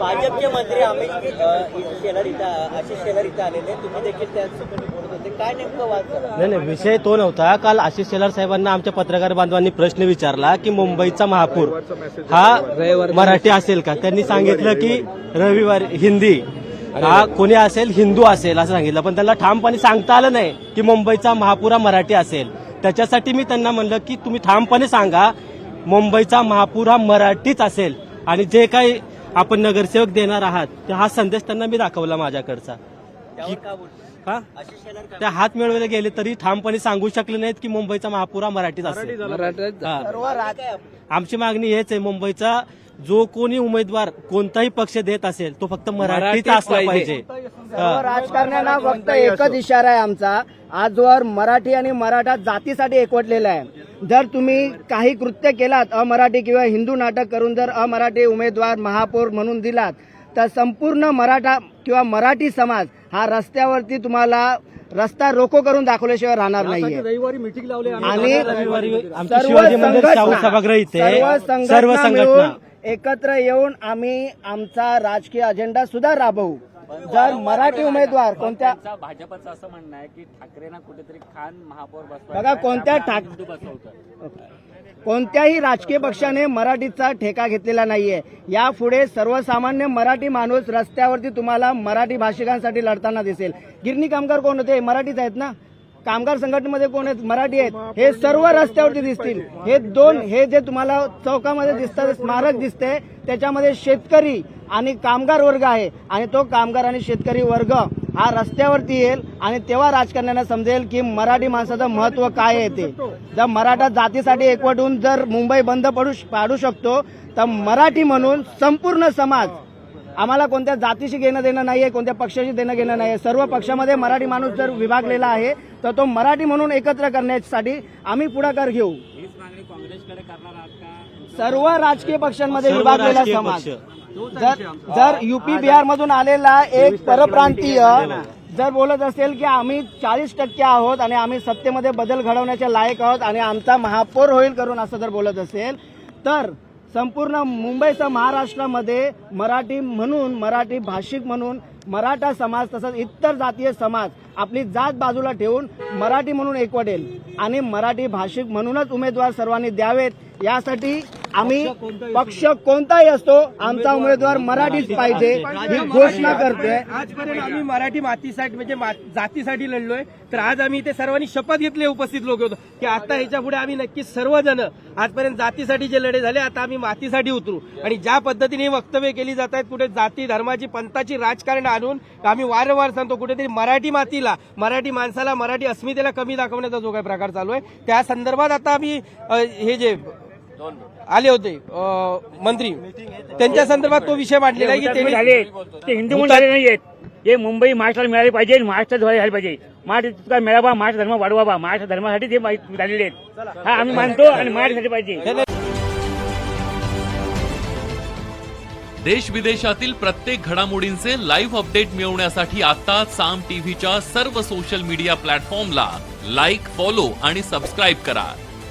भाजपचे मंत्री अमित शेलार इथं आशिष शेलार इथं आलेले तुम्ही देखील त्यासोबत बोलत होते. काय नेमकं वाद नाही नाही विषय तो नव्हता. काल आशिष शेलार साहेबांना आमच्या पत्रकार बांधवांनी प्रश्न विचारला की मुंबईचा महापूर हा मराठी असेल का? त्यांनी सांगितलं की रविवारी हिंदी. हा कोणी असेल? हिंदू असेल असं सांगितलं. पण त्यांना ठामपणे सांगता आलं नाही की मुंबईचा महापूर हा मराठी असेल. त्याच्यासाठी मी त्यांना म्हणलं की तुम्ही ठामपणे सांगा मुंबईचा महापूर हा मराठीच असेल. आणि जे काही आपण नगरसेवक देणार आहात ते हा संदेश त्यांना मी दाखवला माझ्याकडचा. हा? त्या हात मिळवले गेले तरी ठामपणे सांगू शकले नाहीत की मुंबईचा महापूर हा. मराठीच असेल हा. आमची मागणी हेच आहे मुंबईचा जो कोणी उमेदवार कोणताही पक्ष देत असेल तो फक्त मराठीच असला पाहिजे. सर्व राजकारण्यांना फक्त एकच इशारा आहे आमचा. आजवर मराठी आणि मराठा जातीसाठी एकवटलेला आहे. जर तुम्ही काही कृत्य केलात अमराठी किंवा हिंदू नाटक करून जर अमराठी उमेदवार महापौर म्हणून दिलात तर संपूर्ण मराठा किंवा मराठी समाज हा रस्त्यावरती तुम्हाला रस्ता रोको करून दाखवल्याशिवाय राहणार नाहीये. रविवारी मिटिंग लावली आणि रविवारी आमची सर्व शिवाजी मंदिर संघटना- शाहू सभागृह इथे सर्व सर्व संघटना संघटना. मिळून एकत्र येऊन आम्ही आमचा राजकीय अजेंडा सुद्धा राबवू. जर मराठी उमेदवार कोणत्या भाजपचं असं म्हणणं आहे की ठाकरेंना कुठेतरी खान महापौर बघा, कोणत्या कोणत्याही राजकीय पक्षाने मराठीचा ठेका घेतलेला नाहीये. यापुढे सर्वसामान्य मराठी माणूस रस्त्यावरती तुम्हाला मराठी भाषिकांसाठी लढताना दिसेल. गिरणी कामगार कोण होते? मराठीच आहेत ना? कामगार संघटनेमध्ये कोण आहेत? मराठी आहेत. हे सर्व रस्त्यावरती दिसतील. हे दोन हे जे तुम्हाला चौकामध्ये दिसतात स्मारक दिसते त्याच्यामध्ये शेतकरी आणि कामगार वर्ग आहे आणि तो कामगार आणि शेतकरी वर्ग हा रस्त्यावरती येईल आणि तेव्हा राजकारण्यांना समजेल की मराठी माणसाचं महत्त्व काय आहे ते. जर मराठा जातीसाठी एकवटून जर मुंबई बंद पडू पाडू शकतो तर मराठी म्हणून संपूर्ण समाज आम्हाला कोणत्या जातीशी घेणं देणं नाहीये कोणत्या पक्षाशी देणं घेणं नाहीये. सर्व पक्षामध्ये मराठी माणूस जर विभागलेला आहे तर तो मराठी म्हणून एकत्र करण्यासाठी आम्ही पुढाकार घेऊ. सर्व राजकीय पक्षांमध्ये विभागलेला समाज. जर जर युपी बिहार मधून आलेला एक परप्रांतीय जर बोलत असेल की आम्ही चाळीस टक्के आहोत आणि आम्ही सत्तेमध्ये बदल घडवण्याच्या लायक आहोत आणि आमचा महापौर होईल करून असं जर बोलत असेल तर संपूर्ण मुंबईसह महाराष्ट्रामध्ये मराठी म्हणून मराठी भाषिक म्हणून मराठा समाज तसंच इतर जातीय समाज आपली जात बाजूला ठेवून मराठी म्हणून एकवटेल आणि मराठी भाषिक म्हणूनच उमेदवार सर्वांनी द्यावेत यासाठी आम्ही पक्ष कोणताही असतो आमचा उमेदवार मराठीच पाहिजे ही घोषणा करतोय. आजपर्यंत आम्ही मराठी मातीसाठी म्हणजे जातीसाठी लढलोय. तर आज आम्ही इथे सर्वांनी शपथ घेतली उपस्थित लोक होतो. की आता ह्याच्या पुढे आम्ही नक्कीच सर्वजण आजपर्यंत जातीसाठी जे लढे झाले आता आम्ही मातीसाठी उतरू. आणि ज्या पद्धतीने वक्तव्य केली जात आहेत कुठे जाती धर्माची पंथाची राजकारण आणून आम्ही वारंवार सांगतो कुठेतरी मराठी मातीला मराठी माणसाला मराठी अस्मितेला कमी दाखवण्याचा जो काही प्रकार चालू आहे त्या संदर्भात आता आम्ही हे जे आले होते मंत्री. त्यांच्या संदर्भात तो विषय मांडलेला आहे की झाले. ते हिंदू म्हणून झाले नाहीयेत. हे मुंबई महाराष्ट्राला मिळाली पाहिजे महाराष्ट्रात झाली पाहिजे. महाराष्ट्रात मेळावा महाराष्ट्र धर्म वाढवावा. महाराष्ट्र धर्मासाठी ते झालेले आहेत. हा आम्ही मानतो आणि मराठीसाठी पाहिजे. देश विदेशातील प्रत्येक घडामोडींचे लाईव्ह अपडेट मिळवण्यासाठी आता साम टीव्हीच्या सर्व सोशल मीडिया प्लॅटफॉर्मला लाईक फॉलो आणि सबस्क्राईब करा.